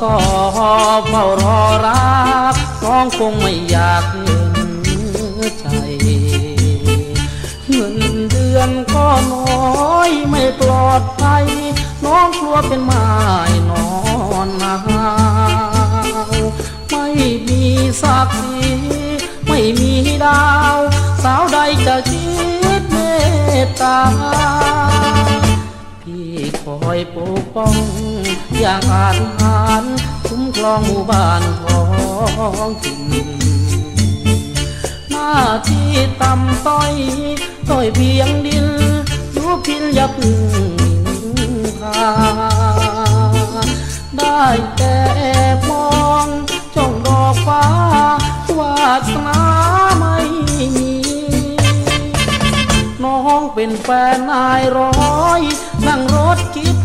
สอเฝ้ารอรับน้องคงไม่อยากเห็นใจ เงินเดือนก็น้อยไม่ปลอดภัยน้องกลัวเป็นไม้นอนหนาวไม่มีสักทีไม่มีดาว สาวใดจะคิดเมตตาพี่คอยปกป้อง อย่างอาจหารคุ้มครองหมู่บ้านท้องถิ่นหน้าที่ต่ำต้อยต้อยเพียงดินยูพินย่าพึ่งนินทาได้แต่แอบมองจ้องดอกฟ้าวาสนาไม่มีน้องเป็นแฟนนายร้อย นั่งรถคิด